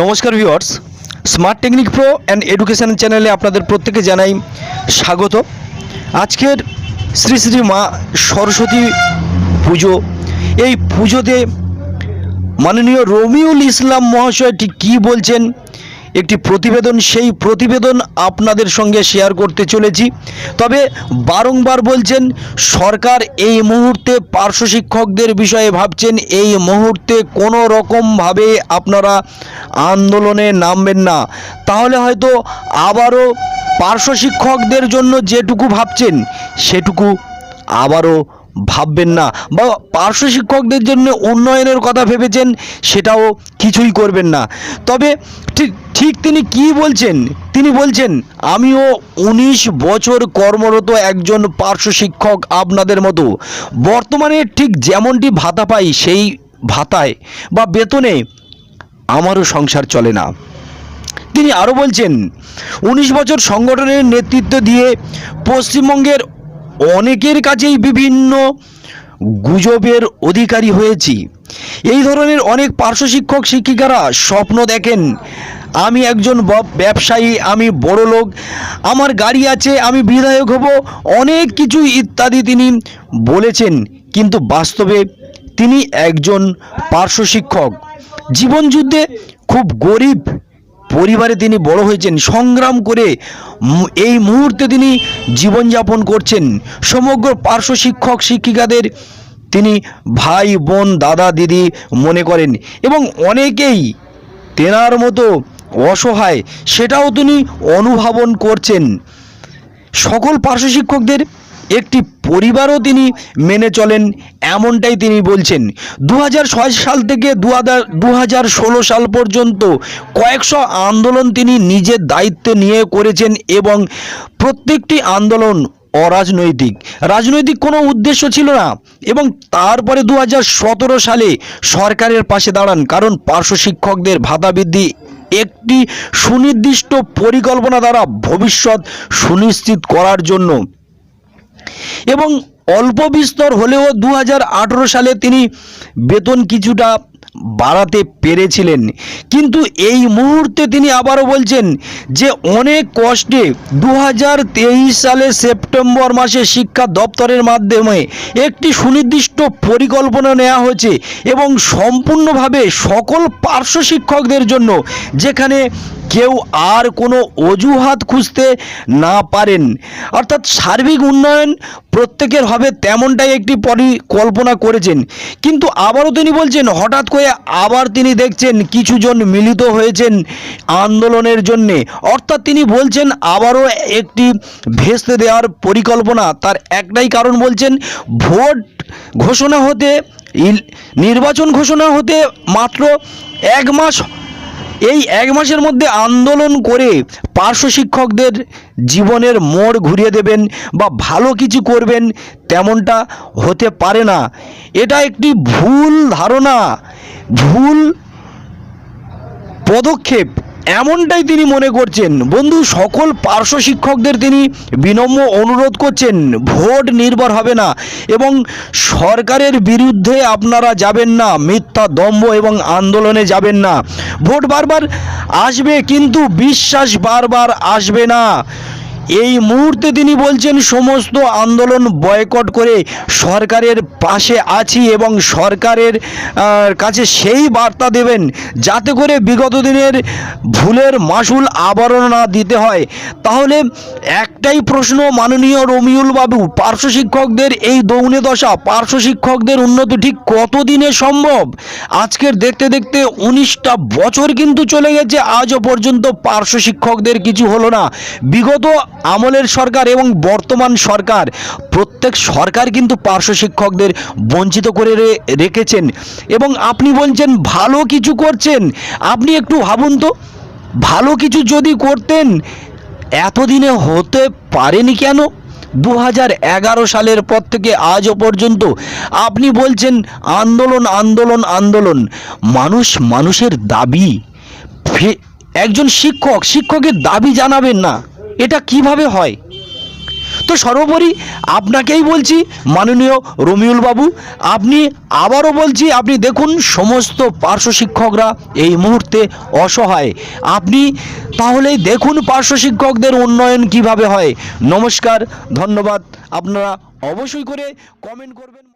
নমস্কার viewers smart technic pro and education চ্যানেলে আপনাদের প্রত্যেকে জানাই স্বাগত। আজকের শ্রী শ্রী মা সরস্বতী পুজো। এই পুজোতে মাননীয় রমিউল ইসলাম মহাশয় ঠিক কী বলছেন? একটি প্রতিবেদন, সেই প্রতিবেদন আপনাদের সঙ্গে শেয়ার করতে চলেছি। তবে বারংবার বলছেন, সরকার এই মুহূর্তে পার্শ্ব শিক্ষকদের বিষয়ে ভাবছেন, এই মুহূর্তে কোনো রকমভাবে আপনারা আন্দোলনে নামবেন না। তাহলে হয়তো আবারও পার্শ্ব শিক্ষকদের জন্য যেটুকু ভাবছেন, সেটুকু আবারও ভাববেন না বা পার্শ্ব শিক্ষকদের জন্য উন্নয়নের কথা ভেবেছেন সেটাও কিছুই করবেন না। তবে ঠিক ঠিক তিনি কি বলছেন? তিনি বলছেন, আমিও উনিশ বছর কর্মরত একজন পার্শ্ব শিক্ষক আপনাদের মতো। বর্তমানে ঠিক যেমনটি ভাতা পাই, সেই ভাতায় বা বেতনে আমারও সংসার চলে না। তিনি আরও বলছেন, উনিশ বছর সংগঠনের নেতৃত্ব দিয়ে পশ্চিমবঙ্গের অনেকের কাছেই বিভিন্ন গুজবের অধিকারী হয়েছি। এই ধরনের অনেক পার্শ্ব শিক্ষক, শিক্ষিকারা স্বপ্ন দেখেন, আমি একজন ব্যবসায়ী, আমি বড় লোক, আমার গাড়ি আছে, আমি বিধায়ক হব, অনেক কিছু ইত্যাদি তিনি বলেছেন। কিন্তু বাস্তবে তিনি একজন পার্শ্ব শিক্ষক। জীবনযুদ্ধে খুব গরিব পরিবারে তিনি বড় হয়েছেন। সংগ্রাম করে এই মুহূর্তে তিনি জীবনযাপন করছেন। সমগ্র পার্শ্ব শিক্ষক, শিক্ষিকাদের তিনি ভাই, বোন, দাদা, দিদি মনে করেন এবং অনেকেই তেনার মতো অসহায়, সেটাও তিনি অনুধাবন করছেন। সকল পার্শ্ব শিক্ষকদের একটি পরিবারও তিনি মেনে চলেন, এমনটাই তিনি বলছেন। দু হাজার ছয় সাল থেকে দু হাজার সাল পর্যন্ত কয়েকশো আন্দোলন তিনি নিজের দায়িত্বে নিয়ে করেছেন এবং প্রত্যেকটি আন্দোলন অরাজনৈতিক। রাজনৈতিক কোনো উদ্দেশ্য ছিল না এবং তারপরে দু হাজার সতেরো সালে সরকারের পাশে দাঁড়ান, কারণ পার্শ্ব শিক্ষকদের ভাতা বৃদ্ধি একটি সুনির্দিষ্ট পরিকল্পনা দ্বারা ভবিষ্যৎ সুনিশ্চিত করার জন্য। এবং অল্প বিস্তর হলেও দু হাজার আঠেরো সালে তিনি বেতন কিছুটা বাড়াতে পেরেছিলেন। কিন্তু এই মুহূর্তে তিনি আবারও বলছেন যে অনেক কষ্টে দু হাজার তেইশ সালে সেপ্টেম্বর মাসে শিক্ষা দপ্তরের মাধ্যমে একটি সুনির্দিষ্ট পরিকল্পনা নেওয়া হয়েছে এবং সম্পূর্ণভাবে সকল পার্শ্ব শিক্ষকদের জন্য যেখানে কেউ আর কোনো অজুহাত খুঁজতে না পারেন। অর্থাৎ সার্বিক উন্নয়ন প্রত্যেকের হবে তেমনটাই একটি পরিকল্পনা করেছেন। কিন্তু আবারও তিনি বলছেন, হঠাৎ করে আবার তিনি দেখছেন কিছুজন মিলিত হয়েছেন আন্দোলনের জন্যে। অর্থাৎ তিনি বলছেন, আবারও একটি ভেস্তে দেওয়ার পরিকল্পনা। তার একটাই কারণ বলছেন, ভোট ঘোষণা হতে নির্বাচন ঘোষণা হতে মাত্র এক মাস এই এক মাসের মধ্যে আন্দোলন করে পার্শ্ব শিক্ষকদের জীবনের মোড় ঘুরিয়ে দেবেন বা ভালো কিছু করবেন তেমনটা হতে পারে না। এটা একটি ভুল ধারণা, ভুল পদক্ষেপ। এমনটাই তিনি মনে করছেন। বন্ধু, সকল পার্শ্ব শিক্ষকদের তিনি বিনম্র অনুরোধ করছেন, ভোট নির্ভর হবে না এবং সরকারের বিরুদ্ধে আপনারা যাবেন না, মিথ্যা দম্ভ এবং আন্দোলনে যাবেন না। ভোট বারবার আসবে কিন্তু বিশ্বাস বারবার আসবে না। এই মুহূর্তে তিনি বলছেন, সমস্ত আন্দোলন বয়কট করে সরকারের পাশে আছি এবং সরকারের কাছে সেই বার্তা দেবেন, যাতে করে বিগত দিনের ভুলের মাসুল আবারও না দিতে হয়। তাহলে একটাই প্রশ্ন মাননীয় রমিউল বাবু, পার্শ্ব শিক্ষকদের এই দৌনে দশা, পার্শ্ব শিক্ষকদের উন্নতি ঠিক কতদিনে সম্ভব? আজকের দেখতে দেখতে উনিশটা বছর কিন্তু চলে গেছে, আজও পর্যন্ত পার্শ্ব শিক্ষকদের কিছু হলো না। বিগত আমলের সরকার এবং বর্তমান সরকার। প্রত্যেক সরকার কিন্তু পার্শ্ব শিক্ষকদের বঞ্চিত করে রেখেছেন। এবং আপনি বলছেন, ভালো কিছু করছেন। আপনি একটু ভাবুন তো, ভালো কিছু যদি করতেন, এতদিনে হতে পারেনি কেন? দু সালের পর থেকে আজও পর্যন্ত আপনি বলছেন, আন্দোলন আন্দোলন আন্দোলন। মানুষ মানুষের দাবি একজন শিক্ষক, শিক্ষকের দাবি জানাবেন না। এটা কীভাবে হয়? তো সর্বোপরি আপনাকেই বলছি, মাননীয় রমিউল বাবু, আপনি আবারও বলছি, আপনি দেখুন সমস্ত পার্শ্ব শিক্ষকরা এই মুহূর্তে অসহায়। আপনি তাহলেই দেখুন পার্শ্ব শিক্ষকদের উন্নয়ন কীভাবে হয়। নমস্কার, ধন্যবাদ। আপনারা অবশ্যই করে কমেন্ট করবেন।